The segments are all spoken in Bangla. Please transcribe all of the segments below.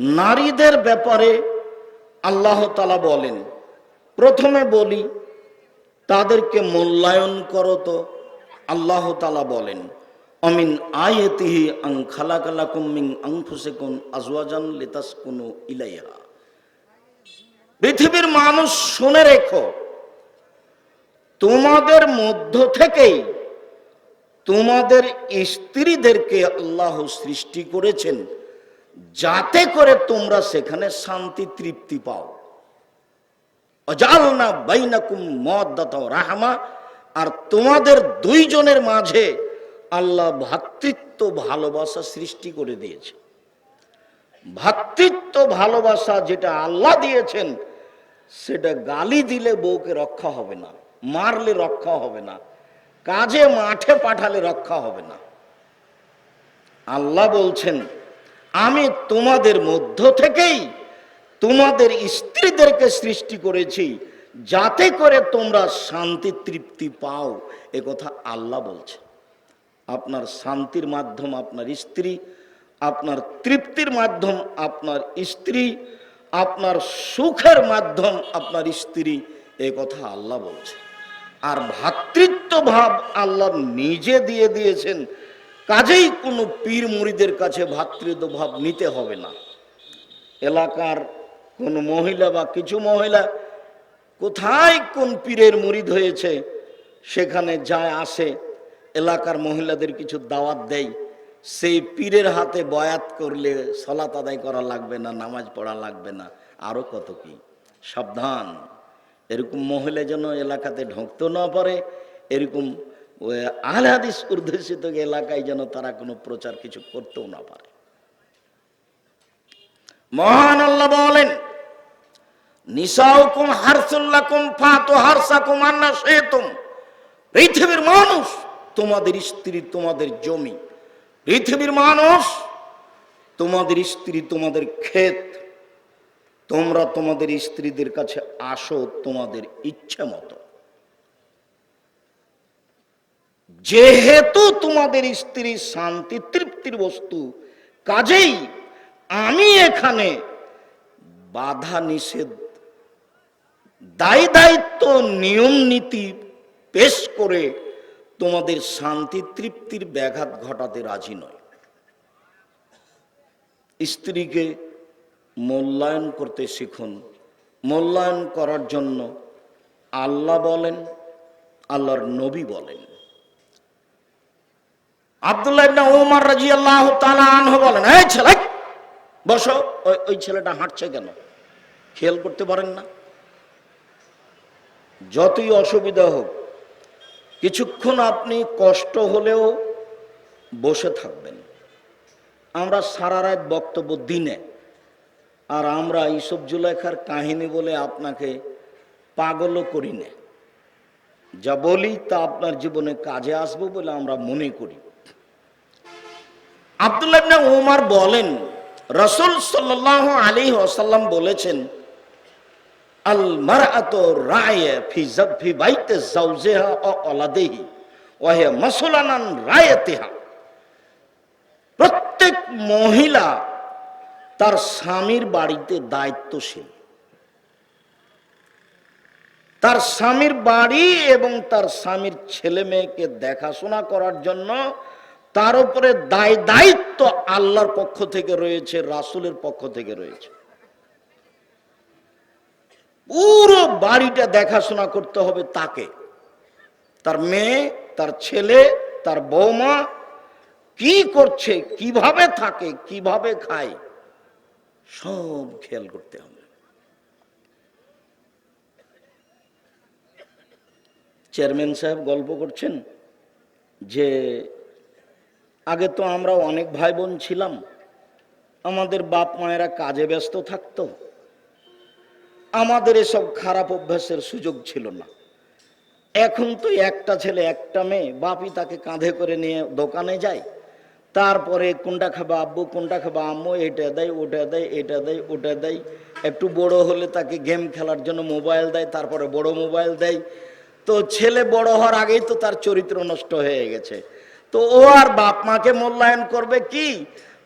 নারীদের ব্যাপারে আল্লাহ তালা বলেন, প্রথমে বলি, তাদেরকে মূল্যায়ন করো তো, আল্লাহ তালা বলেন, অমিন আয়তিহি আং খালাকালাকুম মিন আনফুসিকুম আজওয়াজান লিতাসকুনু ইলাইহা। পৃথিবীর মানুষ শুনে রেখো, তোমাদের মধ্য থেকেই তোমাদের স্ত্রীদেরকে আল্লাহ সৃষ্টি করেছেন। যাতে করে তোমরা সেখানে শান্তি, তৃপ্তি পাও। অজালনা বাইনাকুম মদ্দাত রাহমা, আর তোমাদের দুইজনের মাঝে আল্লাহ ভ্রাতৃত্ব ভালোবাসা সৃষ্টি করে দিয়েছে। ভ্রাতৃত্ব ভালোবাসা যেটা আল্লাহ দিয়েছেন, সেটা গালি দিলে বউকে রক্ষা হবে না, মারলে রক্ষা হবে না, কাজে মাঠে পাঠালে রক্ষা হবে না। আল্লাহ বলছেন আমি তোমাদের মধ্য থেকেই তোমাদের স্ত্রীদেরকে সৃষ্টি করেছি, যাতে করে তোমরা শান্তি তৃপ্তি পাও। এ কথা আল্লাহ বলছে। আপনার শান্তির মাধ্যম আপনার স্ত্রী, আপনার তৃপ্তির মাধ্যম আপনার স্ত্রী, আপনার সুখের মাধ্যম আপনার স্ত্রী, এ কথা আল্লাহ বলছে। আর ভ্রাতৃত্ব ভাব আল্লাহ নিজে দিয়ে দিয়েছেন। কাজেই কোনো পীর মুড়িদের কাছে ভ্রাতৃত্ব ভাব নিতে হবে না। এলাকার কোন মহিলা বা কিছু মহিলা কোথায় কোন পীরের মুরিদ হয়েছে, সেখানে যায় আসে, এলাকার মহিলাদের কিছু দাওয়াত দেয়, সেই পীরের হাতে বয়াত করলে সলাত আদায় করা লাগবে না, নামাজ পড়া লাগবে না, আরও কত কি? সাবধান। এরকম মহিলা যেন এলাকাতে ঢুকতেও না পারে, এরকম এলাকায় যেন তারা কোনো প্রচার কিছু করতেও না পারে। মহান আল্লাহ বলেন হারসুল্লাকুম ফাতু হারসাকুম আন্না পৃথিবীর মানুষ তোমাদের স্ত্রী, তোমাদের জমি। পৃথিবীর মানুষ তোমাদের স্ত্রী, তোমাদের ক্ষেত। তোমরা তোমাদের স্ত্রীদের কাছে আসো তোমাদের ইচ্ছে মতো। যেহেতু তোমাদের স্ত্রী শান্তি তৃপ্তির বস্তু, কাজেই আমি এখানে বাধা নিষেধ, দায় দায়িত্ব, নিয়ম নীতি পেশ করে তোমাদের শান্তি তৃপ্তির ব্যাঘাত ঘটাতে রাজি নয়। স্ত্রীকে মূল্যায়ন করতে শিখুন। মূল্যায়ন করার জন্য আল্লাহ বলেন, আল্লাহর নবী বলেন। আব্দুল্লাহ ইবনে ওমর রাদিয়াল্লাহু তাআলা আনহু বলেন, এই ছেলে, বসো। ওই ওই ছেলেটা হাঁটছে কেন? খেয়াল করতে পারেন না। যতই অসুবিধা হোক, কিছুক্ষণ আপনি কষ্ট হলেও বসে থাকবেন। আমরা সারা রাত বক্তব্য দিনে, আর আমরা ইসব জুলেখার কাহিনী বলে আপনাকে পাগলও করি না। যা বলি তা আপনার জীবনে কাজে আসব বলে আমরা মনে করি। আব্দুল্লাহ ইবনে ওমর বলেন, রসুল সাল্লাহ আলী ওসাল্লাম বলেছেন, আল মারআত রায় ফি ফি বাইতে জাওজেহা ও অলাদেহি ওয়াহে মাসুলানান রায়তিহা। প্রত্যেক মহিলা তার স্বামীর বাড়িতে দায়িত্বশীল। তার স্বামীর বাড়ি এবং তার স্বামীর ছেলে মেয়েকে দেখাশোনা করার জন্য তার উপরে দায় দায়িত্ব আল্লাহর পক্ষ থেকে রয়েছে, রাসুলের পক্ষ থেকে রয়েছে। পুরো বাড়িটা দেখাশোনা করতে হবে তাকে। তার মেয়ে, তার ছেলে, তার বৌমা কি করছে, কীভাবে থাকে, কীভাবে খায়, সব খেয়াল করতে হবে। চেয়ারম্যান সাহেব গল্প করছেন যে আগে তো আমরা অনেক ভাই বোন ছিলাম। আমাদের বাপ মায়েরা কাজে ব্যস্ত থাকতো। আমাদের এসব খারাপ অভ্যাসের সুযোগ ছিল না। এখন তো একটা ছেলে, একটা মেয়ে বাপি তাকে কাঁধে করে নিয়ে দোকানে যায়। তারপরে কোনটা খাবে আব্বু, কোনটা খাবে আম্মু, এটা দেয়, ওটা দেয়, এটা দেয়, ওটা দেয়। একটু বড় হলে তাকে গেম খেলার জন্য মোবাইল দেয়, তারপরে বড় মোবাইল দেয়। তো ছেলে বড় হওয়ার আগেই তো তার চরিত্র নষ্ট হয়ে গেছে। তো ও আর বাপ মাকে মূল্যায়ন করবে কি?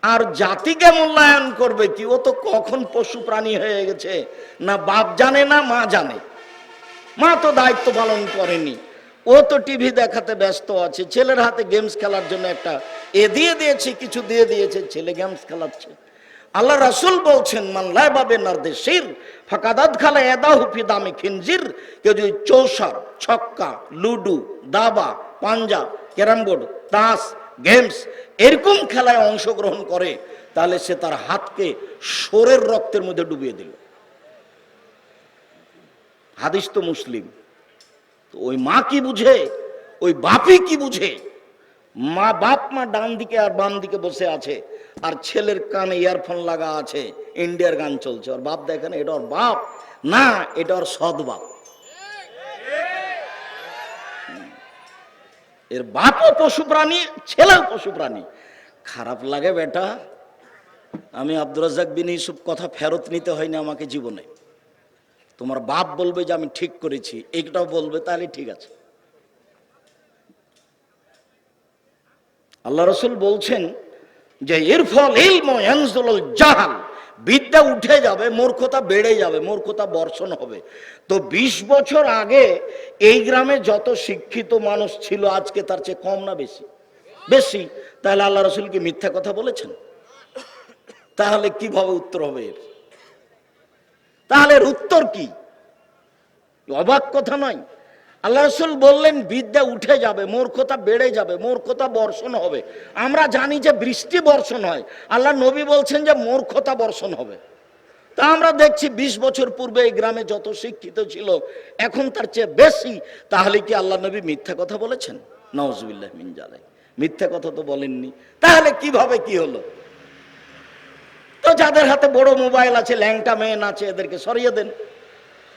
আর জাতিকে মূল্যায়ন করবে কি? ও তো কখন পশু প্রাণী হয়ে গেছে। না বাপ জানে, না মা জানে। মা তো দায়িত্ব পালন করেনি। ও তো টিভি দেখাতে ব্যস্ত আছে। ছেলের হাতে গেমস খেলার জন্য একটা এ দিয়ে দিয়েছে, কিছু দিয়ে দিয়েছে, ছেলে গেমস খেলাচ্ছে। আল্লাহ রাসুল বলছেন মানলায় বাবে নার্দেশির ফাঁকাদাত খালা এদা হুফি দামি খিনজির। কেউ যদি চৌসার, ছক্কা, লুডু, দাবা পাঞ্জা ক্যারাম বোর্ড তাস, গেমস, এরকম খেলায় অংশগ্রহণ করে, তাহলে সে তার হাতকে সোরের রক্তের মধ্যে ডুবিয়ে দিল। হাদিস তো মুসলিম। তো ওই মা কি বুঝে? ওই বাপই কি বুঝে? মা বাপ মা ডান দিকে আর বাম দিকে বসে আছে, আর ছেলের কানে ইয়ারফোন লাগা আছে, ইন্ডিয়ার গান চলছে। ওর বাপ দেখেন এটা ওর বাপ? না, এটা ওর সৎ বাপ। এর বাপও পশু প্রাণী, ছেলেও পশু প্রাণী। খারাপ লাগে বেটা। আমি আব্দুর বিন ইউসুফ কথা ফেরত নিতে হয়নি আমাকে জীবনে। তোমার বাপ বলবে যে আমি ঠিক করেছি, এইটাও বলবে, তাহলে ঠিক আছে। আল্লাহ রসুল বলছেন যে এর ফল জাহাল। বিদ্যা উঠে যাবে, মূর্খতা বেড়ে যাবে, মূর্খতা বর্ষণ হবে। তো ২০ বছর আগে এই গ্রামে যত শিক্ষিত মানুষ ছিল, আজকে তার চেয়ে কম না বেশি? বেশি। তাহলে আল্লাহ রসুল কি মিথ্যা কথা বলেছেন? তাহলে কীভাবে উত্তর হবে এর? তাহলে উত্তর কি? অবাক কথা নয়। আল্লাহ রসুল বললেন, বিদ্যা উঠে যাবে মূর্খতা বেড়ে যাবে মূর্খতা বর্ষণ হবে। আমরা জানি যে বৃষ্টি বর্ষণ হয়। আল্লাহ নবী বলছেন যে মূর্খতা বর্ষণ হবে। তা আমরা দেখছি ২০ বছর পূর্বে এই গ্রামে যত শিক্ষিত ছিল, এখন তার চেয়ে বেশি। তাহলে কি আল্লাহ নবী মিথ্যা কথা বলেছেন? নওয়াজবিল্লাহ মিনজালে মিথ্যা কথা তো বলেননি। তাহলে কীভাবে কি হলো? তো যাদের হাতে বড় মোবাইল আছে, ল্যাংটা মেন আছে, এদেরকে সরিয়ে দেন।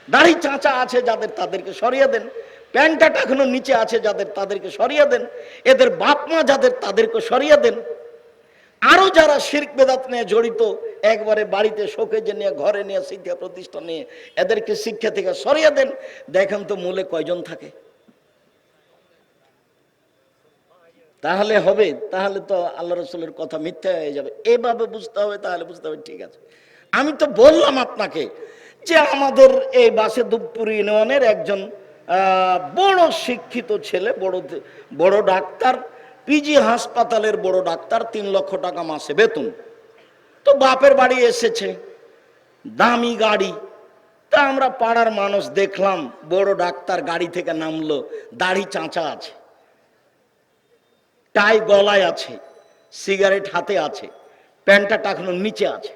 দাড়ি চাঁচা আছে যাদের, তাদেরকে সরিয়ে দেন। প্যান্টাটা এখনও নিচে আছে যাদের তাদেরকে সরিয়ে দেন, এদের বাপ মা যাদের তাদেরকে সরিয়ে দেন, আরও যারা শির্ক বেদাত নিয়ে জড়িত, একবারে বাড়িতে শোকেজে নিয়ে, ঘরে নিয়ে শিক্ষা প্রতিষ্ঠান নিয়ে এদেরকে শিক্ষা থেকে সরিয়ে দেন, দেখেন তো মূলে কয়জন থাকে। তাহলে হবে, তাহলে তো আল্লাহ রসুলের কথা মিথ্যা হয়ে যাবে। এভাবে বুঝতে হবে, তাহলে বুঝতে হবে, ঠিক আছে। আমি তো বললাম আপনাকে যে আমাদের এই বাসে দুপুর ইউনিয়নের একজন বড় শিক্ষিত ছেলে, বড় বড় ডাক্তার, পিজি হাসপাতালের বড় ডাক্তার, তিন লক্ষ টাকা মাসে বেতন। তো বাপের বাড়ি এসেছে, দামি গাড়ি। তা আমরা পাড়ার মানুষ দেখলাম, বড় ডাক্তার গাড়ি থেকে নামলো, দাড়ি চাঁচা আছে, টাই গলায় আছে, সিগারেট হাতে আছে, প্যান্টটা টাকানোর নিচে আছে।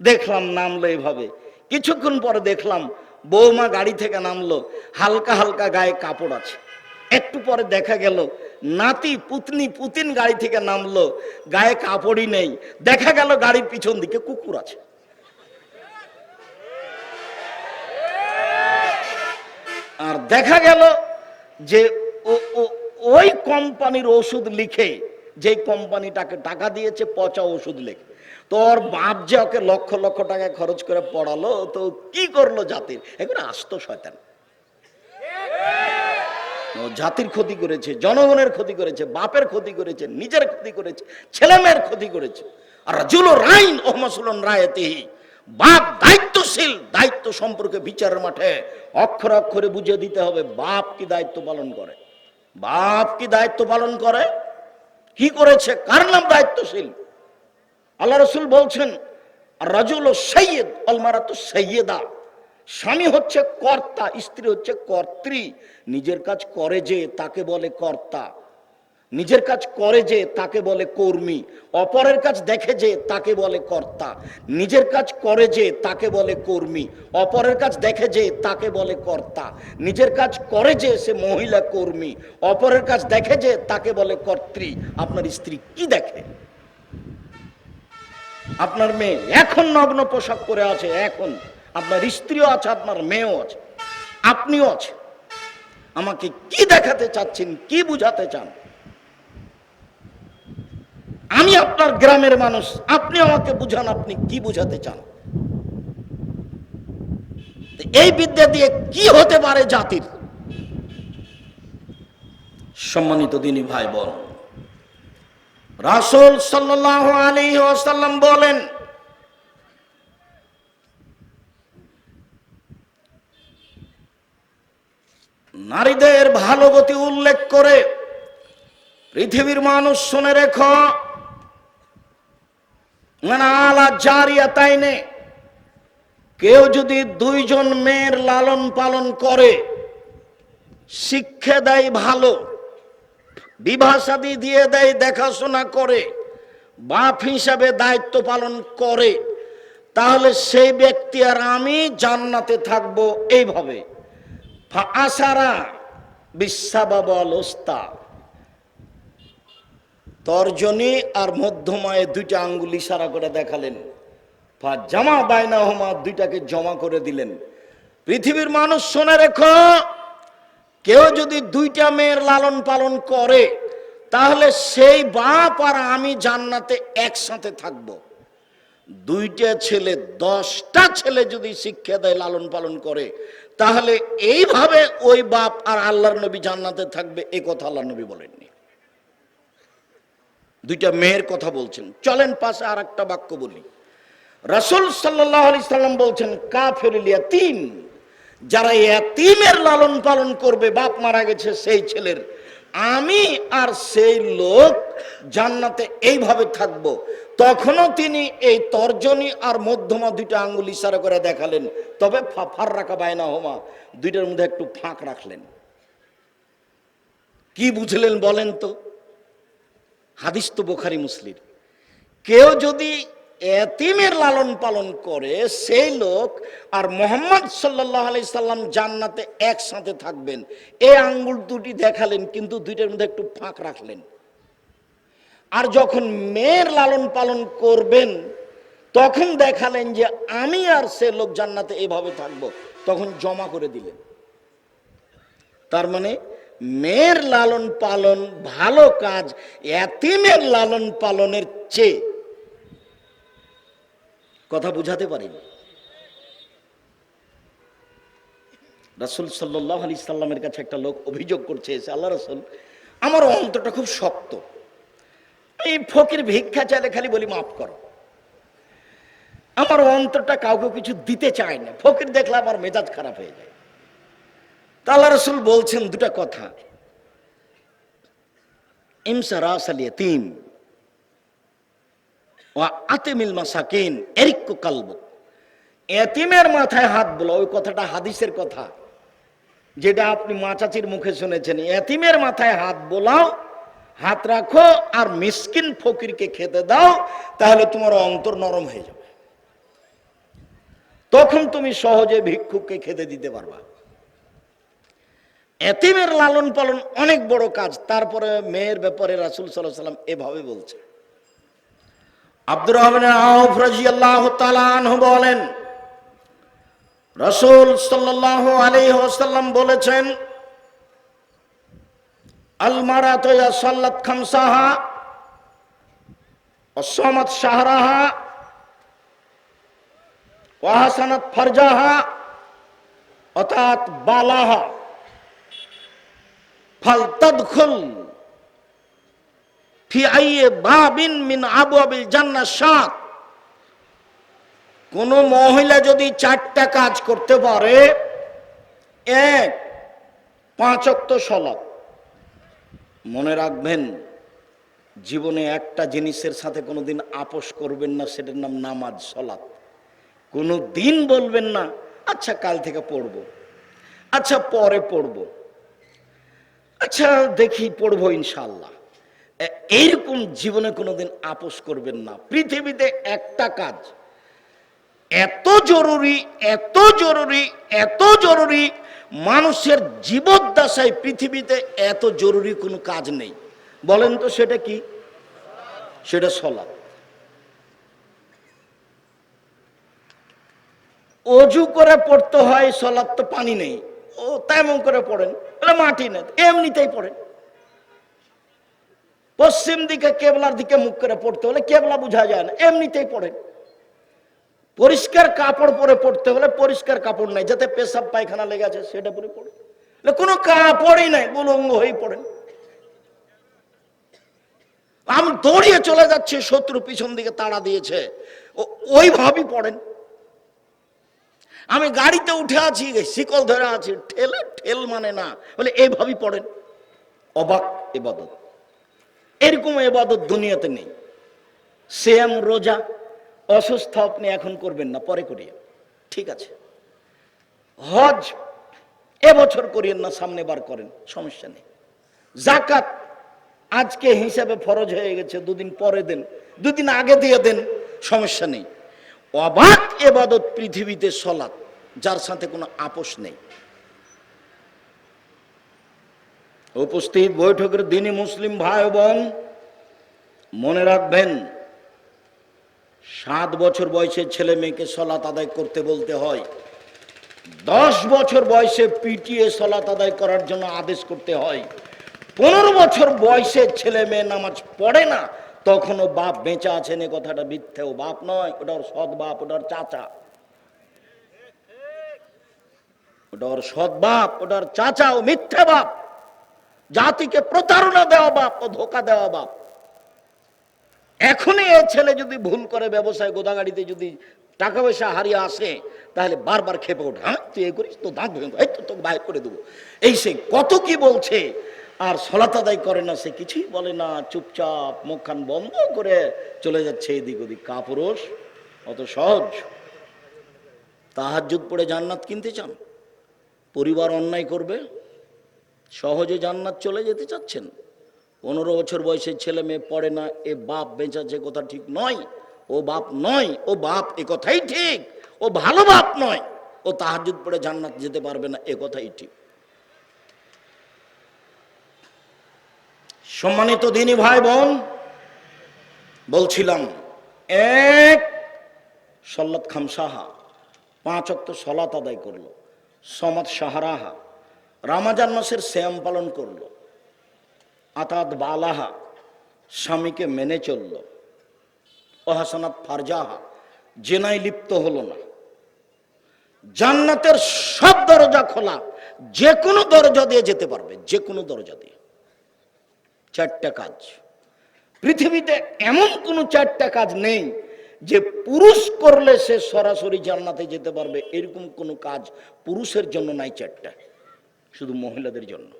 দেখলাম, নামলো এভাবে। কিছুক্ষণ পরে দেখলাম বৌমা গাড়ি থেকে নামলো, হালকা হালকা গায়ে কাপড় আছে। একটু পরে দেখা গেল, নাতি, পুতনি, পুতিন গাড়ি থেকে নামলো, গায়ে কাপড়ই নেই। দেখা গেল গাড়ির পিছন দিকে কুকুর আছে। আর দেখা গেল যে ওই কোম্পানির ওষুধ লিখে যে কোম্পানিটাকে টাকা দিয়েছে, পচা ওষুধ লিখে। তো ওর বাপ যে ওকে লক্ষ লক্ষ টাকা খরচ করে পড়ালো, তো কি করল জাতির? এগুলো আস্ত শয়তান। জাতির ক্ষতি করেছে, জনগণের ক্ষতি করেছে, বাপের ক্ষতি করেছে, নিজের ক্ষতি করেছে, ছেলেমেয়ের ক্ষতি করেছে। আর রাজুল রাইন ওহমাসুলন রায়তেহি বাপ দায়িত্বশীল, দায়িত্ব সম্পর্কে বিচারের মাঠে অক্ষরে অক্ষরে বুঝিয়ে দিতে হবে, বাপ কি দায়িত্ব পালন করে? বাপ কি দায়িত্ব পালন করে? কি করেছে? কার নাম দায়িত্বশীল? আল্লাহ রসুল বলছেন, রাজুল ও সৈয়দ অলমারা তো সৈয়দা স্বামী হচ্ছে কর্তা, স্ত্রী হচ্ছে কর্ত্রী। নিজের কাজ করে যে, তাকে বলে কর্তা। নিজের কাজ করে যে, তাকে বলে কর্মী। অপরের কাজ দেখে যে, তাকে বলে কর্তা। নিজের কাজ করে যে, তাকে বলে কর্মী। অপরের কাজ দেখে যে, তাকে বলে কর্তা। নিজের কাজ করে যে, সে মহিলা কর্মী। অপরের কাজ দেখে যে, তাকে বলে কর্ত্রী। আপনার স্ত্রী কি দেখে? আপনার মেয়ে এখন নগ্ন পোশাক পরে আছে, এখন। আপনার স্ত্রীও আছে, আপনার মেয়েও আছে। আপনিও আছে আমাকে কি দেখাতে চাচ্ছেন, কি বুঝাতে চান? আমি আপনার গ্রামের মানুষ, আপনি আমাকে বুঝান, আপনি কি বুঝাতে চান? এই বিদ্যা দিয়ে কি হতে পারে জাতির? সম্মানিত দিনী ভাই বোন রাসূল সাল্লাল্লাহু আলাইহি ওয়াসাল্লাম বলেন, নারীদের ভালো গতি উল্লেখ করে পৃথিবীর মানুষ শুনে রেখো মানে আলা জারিয়া তাই তাইনে, কেউ যদি দুইজন মেয়ের লালন পালন করে, শিক্ষা দেয় ভালো বিভাষাদি দিয়ে দেয়, দেখাশোনা করে, বাপ হিসাবে দায়িত্ব পালন করে, তাহলে সেই ব্যক্তি আর আমি জান্নাতে থাকব এইভাবে। আসারা বিশ্বাবাবল ওস্তা তর্জনী আর মধ্যমায় দুইটা আঙ্গুল ইশারা করে দেখালেন। ফা জামা বায়না হোমা দুইটাকে জমা করে দিলেন। পৃথিবীর মানুষ, শোনে রেখো কেউ যদি দুইটা মেয়ের লালন পালন করে, তাহলে সেই বাপ আর আমি জান্নাতে একসাথে থাকব। দুইটা ছেলে, দশটা ছেলে যদি শিক্ষা দেয়, লালন পালন করে, তাহলে এইভাবে ওই বাপ আর আল্লাহর নবী জান্নাতে থাকবে এই কথা আল্লাহ নবী বলেননি। দুইটা মেয়ের কথা বলছেন। চলেন পাশে আর একটা বাক্য বলি। রাসুল সাল্লাহ আলি সাল্লাম বলছেন কাফের তিন যারা এতিমের লালন পালন করবে, বাপ মারা গেছে সেই ছেলের। আমি আর সেই লোক জান্নাতে এইভাবে থাকব। তখনও তিনি এই তর্জনী আর মধ্যমা দুইটা আঙ্গুল ইশারা করে দেখালেন। তবে ফার রাখা বায়না হোমা। দুইটার মধ্যে একটু ফাঁক রাখলেন। কি বুঝলেন বলেন তো? হাদিস তো বোখারি মুসলির। কেউ যদি এতিমের লালন পালন করে সেই লোক আর মোহাম্মদ সাল্লাহ আলি সাল্লাম জান্নাতে একসাথে থাকবেন। এই আঙ্গুল দুটি দেখালেন, কিন্তু দুইটার মধ্যে একটু ফাঁক রাখলেন। আর যখন মেয়ের লালন পালন করবেন, তখন দেখালেন যে আমি আর সে লোক জান্নাতে এভাবে থাকব। তখন জমা করে দিলেন। তার মানে মেয়ের লালন পালন ভালো কাজ, এতিমের লালন পালনের চেয়ে কথা বুঝাতে পারিনি। রাসুল সাল্লাহ আলি সাল্লামের কাছে একটা লোক অভিযোগ করছে এসে, আল্লাহ রসুল, আমার অন্তরটা খুব শক্ত। এই ফকির ভিক্ষা চাইলে খালি বলি মাফ করো। আমার অন্তরটা কাউকে কিছু দিতে চায় না। ফকির দেখলে আমার মেজাজ খারাপ হয়ে যায়। তা আল্লাহ রসুল বলছেন দুটা কথা। ইমসা রাস আলিয়া তিম এতিমের মাথায় হাত বলো ওই কথাটা হাদিসের কথা। যেটা আপনি মাচাচির মুখে শুনেছেন, এতিমের মাথায় হাত বোলাও, হাত রাখো আর মিসকিন ফকিরকে খেতে দাও, তাহলে তোমার অন্তর নরম হয়ে যাবে। তখন তুমি সহজে ভিক্ষুককে খেতে দিতে পারবা। এতিমের লালন পালন অনেক বড় কাজ, তারপরে মেয়ের ব্যাপারে রাসুল সাল্লাহ সাল্লাম এভাবে বলছে আব্দুর রহমান আউফ রাজিয়াল্লাহু তাআলা আনহু বলেন, রাসূল সাল্লাল্লাহু আলাইহি ওয়াসাল্লাম বলেছেন, আল মারাতু ইয়া সাল্লাত খামসাহা ওয়া সামাত শাহরাহা ওয়া হাসানাত ফারজাহা অর্থাৎ বালাহা ফালতাদখুল ফি মিন আবু সাত কোন মহিলা যদি চারটা কাজ করতে পারে, এক, পাঁচ অক্ত সলাপ মনে রাখবেন, জীবনে একটা জিনিসের সাথে কোনোদিন আপোষ করবেন না, সেটার নাম নামাজ, সলাৎ। কোনো দিন বলবেন না আচ্ছা কাল থেকে পড়ব। আচ্ছা পরে পড়ব। আচ্ছা দেখি, পড়ব ইনশাল্লাহ এইরকম জীবনে কোনোদিন আপোষ করবেন না। পৃথিবীতে একটা কাজ। এত জরুরি এত জরুরি এত জরুরি, মানুষের জীবদ্দশায় পৃথিবীতে এত জরুরি কোনো কাজ নেই। বলেন তো সেটা কি? সেটা সলাপ অজু করে পড়তে হয় সলাপ তো পানি নেই। ও তেমন করে পড়েন মাটি নেই, এমনিতেই পড়েন। পশ্চিম দিকে কেবলার দিকে মুখ করে পড়তে হলে কেবলা বোঝা যায় না, এমনিতেই পড়েন পরিষ্কার কাপড় পরে পড়তে হলে পরিষ্কার কাপড় নাই, যাতে পেশাব পায়খানা লেগে আছে সেটা পরে পড়ে। কোনো কাপড়ই নাই উলঙ্গ হয়ে পড়েন আমি দৌড়িয়ে চলে যাচ্ছে, শত্রু পিছন দিকে তাড়া দিয়েছে। ওইভাবেই পড়েন। আমি গাড়িতে উঠে আছি, শিকল ধরে আছি, ঠেলে, ঠেল মানে না, বলে এইভাবেই পড়েন। অবাক, এবাদত। এরকম এবাদত দুনিয়াতে নেই। সেম রোজা, অসুস্থ আপনি এখন করবেন না, পরে করিয়ে ঠিক আছে। হজ, এবছর করিয়েন না, সামনে বার করেন, সমস্যা নেই। জাকাত আজকে হিসাবে ফরজ হয়ে গেছে, দুদিন পরে দেন, দুদিন আগে দিয়ে দেন, সমস্যা নেই। অবাক এবাদত পৃথিবীতে সলাৎ, যার সাথে কোনো আপোষ নেই। উপস্থিত বৈঠকের দিনই মুসলিম ভাই বোন, মনে রাখবেন, সাত বছর বয়সের ছেলে মেয়েকে সলাত আদায় করতে বলতে হয়। দশ বছর বয়সে পিটিএ সলাত আদায় করার জন্য আদেশ করতে হয়। পনেরো বছর বয়সে ছেলে মেয়ে নামাজ পড়ে না, তখনও বাপ বেঁচে আছেন এ কথাটা মিথ্যে ও বাপ নয়, ওটা ওর সৎ বাপ, ওটা ওর চাচা। ওটা ওর সৎ বাপ, ওটা ওর চাচা ও মিথ্যে বাপ। জাতিকে প্রতারণা দেওয়া বাপ ও ধোকা দেওয়া বাপ। এখনই এ ছেলে যদি ভুল করে ব্যবসায় গোদাগাড়িতে যদি টাকা পয়সা হারিয়ে আসে, তাহলে বারবার খেপে ওঠে। হ্যাঁ তুই এ করিস তো দাঁত ভেঙে এই তো, তোকে বাইর করে দেবো। এই সে কত কি বলছে, আর সলাত আদায় করে না, সে কিছুই বলে না। চুপচাপ মুখখান বন্ধ করে চলে যাচ্ছে এদিক ওদিক। কাপুরুষ, অত সহজ। তাহাজ্জুদ পড়ে জান্নাত কিনতে চান? পরিবার অন্যায় করবে? সহজে জান্নাত চলে যেতে চাচ্ছেন। পনেরো বছর বয়সের ছেলে মেয়ে পড়ে না, এ বাপ বেঁচাচ্ছে কথা ঠিক নয়। ও বাপ নয়, ও বাপ এ কথাই ঠিক। ও ভালো বাপ নয়, ও তাহাজুদ পড়ে জান্নাত যেতে পারবে না, এ কথাই ঠিক। সম্মানিত দিনী ভাই বোন, বলছিলাম, এক সল্লত খামসাহা, পাঁচ অক্ত সলাত আদায় করল, সমাদ সাহারাহা। রামাজান মাসের শ্যাম পালন করল। আতাত বালাহা স্বামীকে মেনে চলল। অহাসানাত ফারজাহা জেনাই লিপ্ত হলো না। জান্নাতের সব দরজা খোলা। যে কোনো দরজা দিয়ে যেতে পারবে যে কোনো দরজা দিয়ে। চারটা কাজ। পৃথিবীতে এমন কোনো চারটা কাজ নেই যে পুরুষ করলে সে সরাসরি জান্নাতে যেতে পারবে। এরকম কোনো কাজ পুরুষের জন্য নাই চারটা। শুধু মহিলাদের জন্য।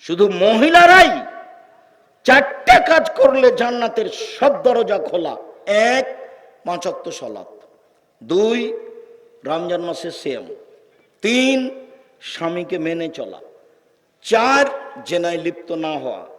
শুধু মহিলারাই চারটা কাজ করলে জান্নাতের সব দরজা খোলা। এক পাঁচক্ত সলাপ দুই, রমজান মাসের সেম তিন, স্বামীকে মেনে চলা। চার, জেনায় লিপ্ত না হওয়া।